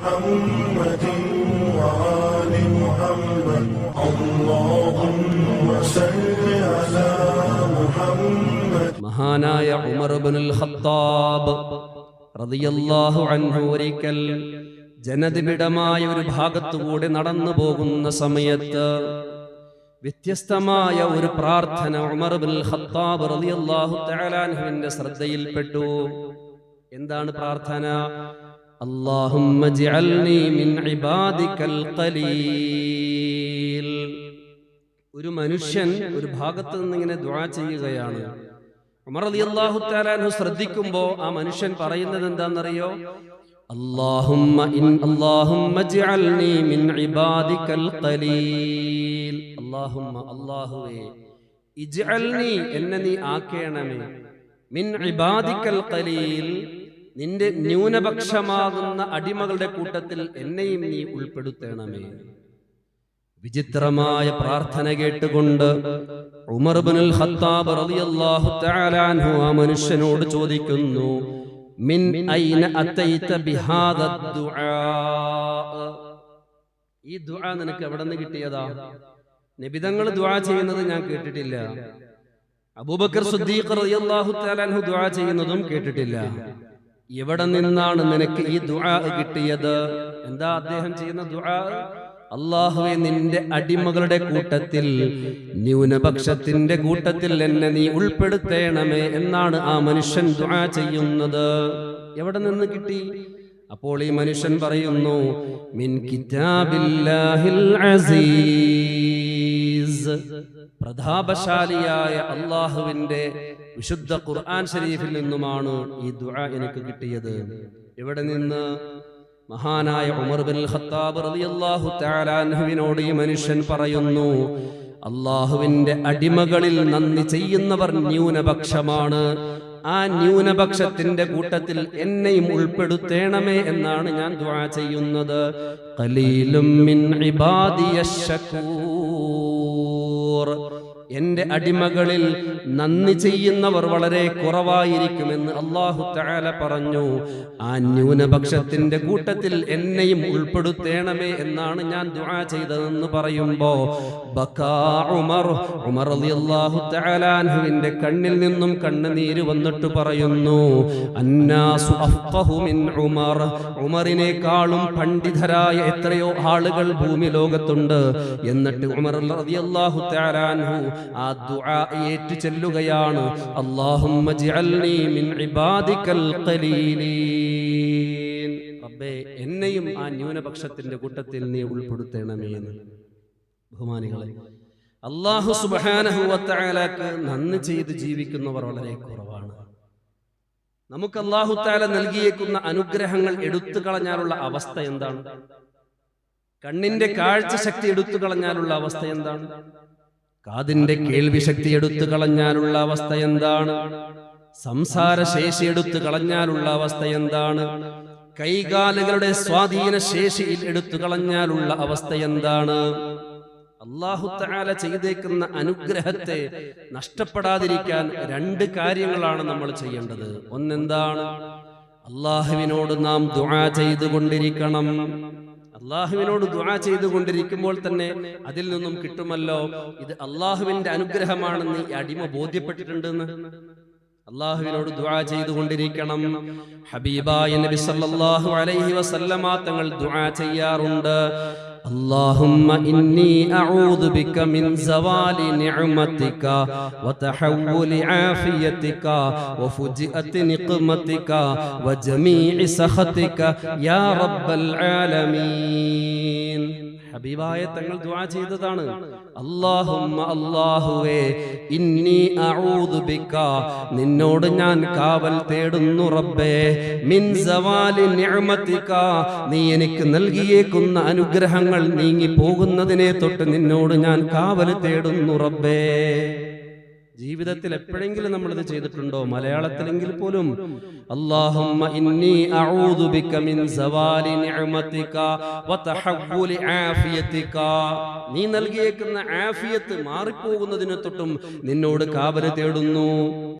محمد وآل محمد اللهم صل على محمد മഹാനായ ഉമർ ഇബ്നുൽ ഖത്താബ് റളിയല്ലാഹു അൻഹു ഒരിക്കൽ ജനനിബിഡമായ ഒരു ഭാഗത്തുകൂടെ നടന്നു പോകുന്ന സമയത്ത് വ്യത്യസ്തമായ ഒരു പ്രാർത്ഥന ഉമർ ഇബ്നുൽ ഖത്താബ് റളിയല്ലാഹു തആല അൻഹുവിന്റെ ശ്രദ്ധയിൽപ്പെട്ടു എന്താണ് പ്രാർത്ഥന അല്ലാഹുമ്മ اجعلني من عبادك القليل. ഒരു മനുഷ്യൻ ഒരു ഭാഗത്ത് നിന്ന് ഇങ്ങനെ ദുആ ചെയ്യുകയാണ്. ഉമർ റളിയല്ലാഹു തആല അൻഹു ശ്രദ്ധിക്കുമ്പോൾ ആ മനുഷ്യൻ പറയുന്നത് എന്താണെന്നറിയോ അല്ലാഹുമ്മ ഇൻ അല്ലാഹുമ്മ اجعلني മിൻ ഇബാദിക്കൽ ഖലീൽ. اللهم അല്ലാഹുവേ اجعلني എന്നെ നീ ആക്കേണമേ മിൻ ഇബാദിക്കൽ ഖലീൽ. നിന്റെ ന്യൂനപക്ഷമാകുന്ന അടിമകളുടെ കൂട്ടത്തിൽ എന്നെയും നീ ഉൾപ്പെടുത്തണമേ. വിചിത്രമായ പ്രാർത്ഥന കേട്ടുകൊണ്ട് ഉമർ ഖത്താബ് റളിയല്ലാഹു തആല അൻഹു ആ മനുഷ്യനോട് ചോദിക്കുന്നു മിൻ ഐന അതൈത ബിഹാദ ദുആ ഈ ദുആ നിനക്ക് എവിടെ നിന്ന് കിട്ടിയതാ? നബിതങ്ങൾ ദുആ ചെയ്യുന്നത് ഞാൻ കേട്ടിട്ടില്ല. അബൂബക്കർ സിദ്ദീഖ് റളിയല്ലാഹു തആല അൻഹു ദുആ ചെയ്യുന്നതും കേട്ടിട്ടില്ല. എവിടെ നിന്നാണ് നിനക്ക് ഈ ദുആ കിട്ടിയത്? എന്താ അദ്ദേഹം ചെയ്യുന്ന ദുആ? അള്ളാഹുവെ നിന്റെ അടിമകളുടെ കൂട്ടത്തിൽ ന്യൂനപക്ഷത്തിന്റെ കൂട്ടത്തിൽ എന്നെ നീ ഉൾപ്പെടുത്തേണമേ എന്നാണ് ആ മനുഷ്യൻ ദുആ ചെയ്യുന്നത്. എവിടെ നിന്ന് കിട്ടി? അപ്പോൾ ഈ മനുഷ്യൻ പറയുന്നു മിൻ കിതാബില്ലാഹിൽ അസീസ് പ്രതാപശാലിയായ അള്ളാഹുവിന്റെ വിശുദ്ധ ഖുർആൻ ഷരീഫിൽ നിന്നുമാണ് ഈ ദുആ എനിക്ക് കിട്ടിയത്. ഇവിടെ നിന്ന്? മഹാനായ ഉമർ ബിൻ ഖത്താബ് റളിയല്ലാഹു തആല അൻഹുവിനോട് ഈ മനുഷ്യൻ പറയുന്നു അള്ളാഹുവിന്റെ അടിമകളിൽ നന്ദി ചെയ്യുന്നവർ ന്യൂനപക്ഷമാണ്. ആ ന്യൂനപക്ഷത്തിന്റെ കൂട്ടത്തിൽ എന്നെയും ഉൾപ്പെടുത്തേണമേ എന്നാണ് ഞാൻ ദുആ ചെയ്യുന്നത്. കലീലും മിൻ ഇബാദിയശ് ശകൂർ. الغفور എന്റെ അടിമകളിൽ നന്ദി ചെയ്യുന്നവർ വളരെ കുറവായിരിക്കുമെന്ന് അള്ളാഹു താല പറഞ്ഞു. ആ ന്യൂനപക്ഷത്തിന്റെ കൂട്ടത്തിൽ എന്നെയും ഉൾപ്പെടുത്തേണമേ എന്നാണ് ഞാൻ ദുആ ചെയ്തതെന്ന് പറയുമ്പോ ഉമർ ഉമർ കണ്ണിൽ നിന്നും കണ്ണുനീര് വന്നിട്ട് പറയുന്നു അന്നാസു ഉമർ. ഉമറിനേക്കാളും പണ്ഡിതരായ എത്രയോ ആളുകൾ ഭൂമി ലോകത്തുണ്ട് എന്നിട്ട് ഉമർ റളിയല്ലാഹു തആല അൻഹു ആ ദുആ ഏറ്റു ചെല്ലുകയാണ് അല്ലാഹുമ്മ ജിഅൽനി മിൻ ഇബാദിക്കൽ ഖലീലീൻ. റബ്ബേ എന്നെയും ആ ന്യൂനപക്ഷത്തിന്റെ കൂട്ടത്തിൽ നീ ഉൾപ്പെടുത്തണമേ എന്ന്. ബഹുമാനികളെ അള്ളാഹു സുബ്ഹാനഹു വതആലക്ക് നന്ദി ചെയ്ത് ജീവിക്കുന്നവർ വളരെ കുറവാണ്. നമുക്ക് അള്ളാഹു താല നൽകിയേക്കുന്ന അനുഗ്രഹങ്ങൾ എടുത്തു കളഞ്ഞാലുള്ള അവസ്ഥ എന്താണ്? കണ്ണിന്റെ കാഴ്ച ശക്തി എടുത്തു കളഞ്ഞാലുള്ള അവസ്ഥ എന്താണ്? കാതിന്റെ കേൾവി ശക്തി എടുത്തു കളഞ്ഞാലുള്ള അവസ്ഥ എന്താണ്? സംസാര ശേഷി എടുത്തു കളഞ്ഞാലുള്ള അവസ്ഥ എന്താണ്? കൈകാലുകളുടെ സ്വാധീന ശേഷിയിൽ എടുത്തു കളഞ്ഞാലുള്ള അവസ്ഥ എന്താണ്? അള്ളാഹു തആല ചെയ്തേക്കുന്ന അനുഗ്രഹത്തെ നഷ്ടപ്പെടാതിരിക്കാൻ രണ്ട് കാര്യങ്ങളാണ് നമ്മൾ ചെയ്യേണ്ടത്. ഒന്നെന്താണ്? അള്ളാഹുവിനോട് നാം ദുആ ചെയ്തുകൊണ്ടിരിക്കണം. അള്ളാഹുവിനോട് ദുആ ചെയ്തുകൊണ്ടിരിക്കുമ്പോൾ തന്നെ അതിൽ നിന്നും കിട്ടുമല്ലോ. ഇത് അള്ളാഹുവിന്റെ അനുഗ്രഹമാണെന്ന് ഈ അടിമ ബോധ്യപ്പെട്ടിട്ടുണ്ടെന്ന്. അള്ളാഹുവിനോട് ദുആ ചെയ്തുകൊണ്ടിരിക്കണം. ഹബീബായ നബി സല്ലല്ലാഹു അലൈഹി വസല്ലമ തങ്ങൾ ദുആ ചെയ്യാറുണ്ട്. اللهم إني أعوذ بك من زوال نعمتك وتحول عافيتك وفجئة نقمتك وجميع سخطك يا رب العالمين. ഹബീബായ തങ്ങൾ ദുആ ചെയ്തതാണ്. അല്ലാഹുമ്മ അല്ലാഹുവേ ഇന്നി അഊദു ബിക നിന്നോട് ഞാൻ കാവൽ തേടുന്നു റബ്ബേ. മിൻ സവാലി നിഅമതിക നീ എനിക്ക് നൽകിയേക്കുന്ന അനുഗ്രഹങ്ങൾ നീങ്ങി പോകുന്നതിനെ തൊട്ട് നിന്നോട് ഞാൻ കാവൽ തേടുന്നു റബ്ബേ. ജീവിതത്തിൽ എപ്പോഴെങ്കിലും നമ്മൾ ഇത് ചെയ്തിട്ടുണ്ടോ? മലയാളത്തിലെങ്കിൽ പോലും അല്ലാഹുമ്മ ഇന്നി അഊദു ബിക മിൻ സവാലി നിഅമതിക ആഫിയതിക നീ നൽകിയേക്കുന്ന ആഫിയത്ത് മാറിപ്പോകുന്നതിനെ തൊട്ടും നിന്നോട് കാവൽ തേടുന്നു.